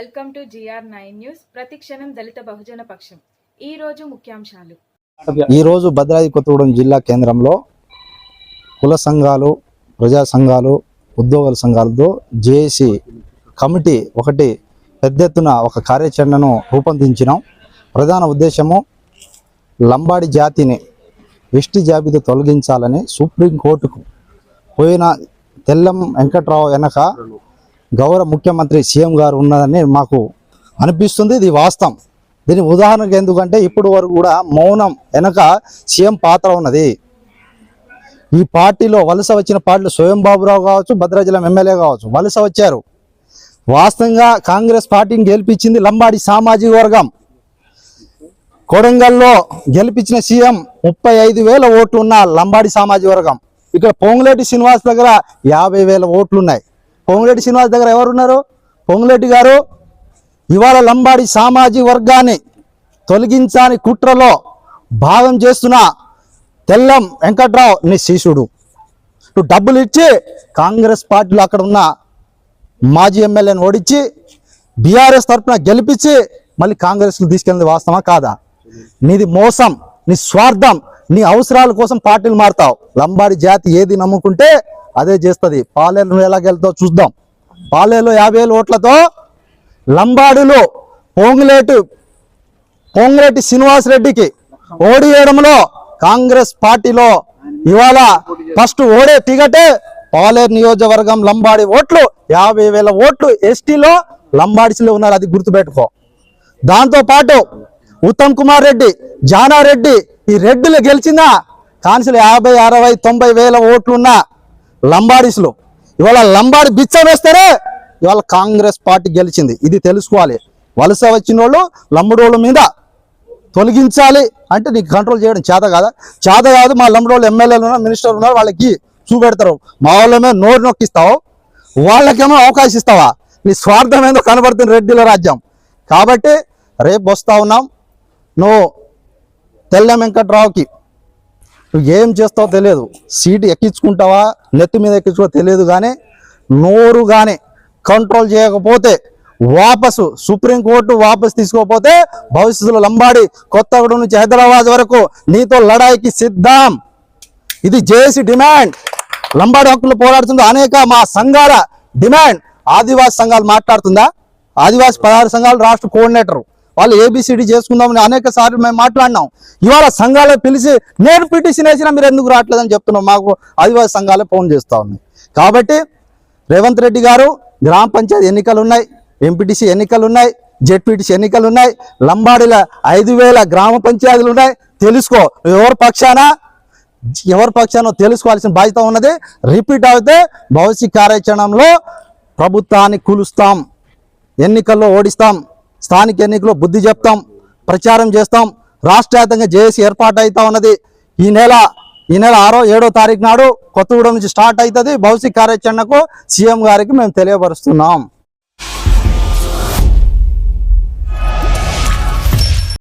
Welcome to GR nine news. ప్రతిక్షణం దళిత బహుజన పక్షం. ఈ రోజు ముఖ్యాంశాలు. ఈరోజు భద్రాద్రి కొత్తగూడెం జిల్లా కేంద్రంలో కుల సంఘాలు ప్రజా సంఘాలు ఉద్యోగుల సంఘాలతో జేఏసి కమిటీ ఒకటి పెద్ద ఎత్తున ఒక కార్యాచరణను రూపొందించినాం. ప్రధాన ఉద్దేశము లంబాడి జాతిని ఎస్టీ జాబితా తొలగించాలని సుప్రీంకోర్టుకు పోయిన తెల్లం వెంకట్రావు వెనక గౌరవ ముఖ్యమంత్రి సీఎం గారు ఉన్నదని మాకు అనిపిస్తుంది. ఇది వాస్తవం. దీని ఉదాహరణకు ఎందుకంటే ఇప్పుడు వరకు కూడా మౌనం వెనక సీఎం పాత్ర ఉన్నది. ఈ పార్టీలో వలస వచ్చిన పార్టీలు స్వయం బాబురావు కావచ్చు భద్రాచలం ఎమ్మెల్యే కావచ్చు వలస వచ్చారు. వాస్తవంగా కాంగ్రెస్ పార్టీని గెలిపించింది లంబాడి సామాజిక వర్గం. కొడంగల్లో గెలిపించిన సీఎం ముప్పై ఐదు వేల ఓట్లు ఉన్న లంబాడి సామాజిక వర్గం. ఇక్కడ పొంగులేటి శ్రీనివాస్ దగ్గర యాభై వేల ఓట్లు ఉన్నాయి పొంగులేటి శ్రీనివాస్ దగ్గర ఎవరున్నారు? పొంగులేటి గారు ఇవాళ లంబాడి సామాజిక వర్గాన్ని తొలగించాని కుట్రలో భాగం చేస్తున్న తెల్లం వెంకట్రావు నీ శిష్యుడు. నువ్వు డబ్బులు ఇచ్చి కాంగ్రెస్ పార్టీలో అక్కడ ఉన్న మాజీ ఎమ్మెల్యేని ఓడించి బీఆర్ఎస్ తరఫున గెలిపించి మళ్ళీ కాంగ్రెస్కి తీసుకెళ్ళింది వాస్తవా కాదా? నీది మోసం నీ స్వార్థం నీ అవసరాల కోసం పార్టీలు మారుతావు. లంబాడి జాతి ఏది నమ్ముకుంటే అదే చేస్తుంది. పాలేరు ఎలాగెళ్తో ఎలా చూద్దాం. పాలేరులో యాభై వేల ఓట్లతో లంబాడులో పొంగులేటు పొంగులేటి శ్రీనివాస్ రెడ్డికి ఓడియడంలో కాంగ్రెస్ పార్టీలో ఇవాళ ఫస్ట్ ఓడే టికెటే పాలేరు నియోజకవర్గం లంబాడి ఓట్లు యాభై వేల ఓట్లు ఎస్టీలో లంబాడిసిలో ఉన్నారు. అది గుర్తుపెట్టుకో. దాంతోపాటు ఉత్తమ్ కుమార్ రెడ్డి జానారెడ్డి ఈ రెడ్డిలు గెలిచిన కాన్సిల్ యాభై అరవై తొంభై వేల ఓట్లున్న లంబాడీస్లో. ఇవాళ లంబాడి బిచ్చ వేస్తారే ఇవాళ కాంగ్రెస్ పార్టీ గెలిచింది. ఇది తెలుసుకోవాలి. వలస వచ్చిన వాళ్ళు లంబడోళ్ళ మీద తొలగించాలి అంటే నీకు కంట్రోల్ చేయడం చేత కాదా? చేత కాదు మా లంబడోళ్ళు ఎమ్మెల్యేలు ఉన్నారు మినిస్టర్లు ఉన్నారు వాళ్ళకి చూపెడతారు. మా వాళ్ళమే నోరు నొక్కిస్తావు వాళ్ళకేమో అవకాశం ఇస్తావా? నీ స్వార్థం ఏందో కనబడుతుంది రెడ్డిల రాజ్యం. కాబట్టి రేపు వస్తా ఉన్నాం. నువ్వు తెల్ల వెంకట్రావుకి నువ్వు ఏం చేస్తావో తెలియదు. సీటు ఎక్కించుకుంటావా? నెత్తి మీద ఎక్కించుకో తెలియదు కానీ నోరు కానీ కంట్రోల్ చేయకపోతే వాపసు సుప్రీంకోర్టు వాపసు తీసుకోకపోతే భవిష్యత్తులో లంబాడి కొత్తగూడ నుంచి హైదరాబాద్ వరకు నీతో లడాయికి సిద్ధం. ఇది జేసీ డిమాండ్. లంబాడి హక్కులు పోరాడుతుందో అనేక మా సంఘాల డిమాండ్. ఆదివాసి సంఘాలు మాట్లాడుతుందా? ఆదివాసి పదహారు సంఘాలు రాష్ట్ర కోఆర్డినేటరు. వాళ్ళు ఏబిసిడి చేసుకుందామని అనేక సార్లు మేము మాట్లాడినాం. ఇవాళ సంఘాలు పిలిచి నేను పిటిషన్ వేసినా మీరు ఎందుకు రావట్లేదని చెప్తున్నాం మాకు ఆదివాసి సంఘాలే ఫోన్ చేస్తా ఉన్నాయి. కాబట్టి రేవంత్ రెడ్డి గారు గ్రామ పంచాయతీ ఎన్నికలు ఉన్నాయి ఎంపీటీసీ ఎన్నికలు ఉన్నాయి జెడ్పీటీసీ ఎన్నికలు ఉన్నాయి లంబాడిల ఐదు వేల గ్రామ పంచాయతీలు ఉన్నాయి. తెలుసుకో ఎవరి పక్షాన ఎవరి పక్షానో తెలుసుకోవాల్సిన బాధ్యత ఉన్నది. రిపీట్ అయితే భవిష్యత్ కార్యాచరణలో ప్రభుత్వాన్ని కూలుస్తాం ఎన్నికల్లో ఓడిస్తాం. స్థానిక ఎన్నికల్లో బుద్ధి చెప్తాం ప్రచారం చేస్తాం. రాష్ట్ర వ్యాప్తంగా జేఏసీ ఏర్పాటు అవుతా ఉన్నది. ఈ నెల ఈ నెల ఆరో ఏడో తారీఖు నాడు కొత్తగూడెం నుంచి స్టార్ట్ అవుతుంది భవిష్యత్ కార్యాచరణకు సీఎం గారికి మేము తెలియపరుస్తున్నాం.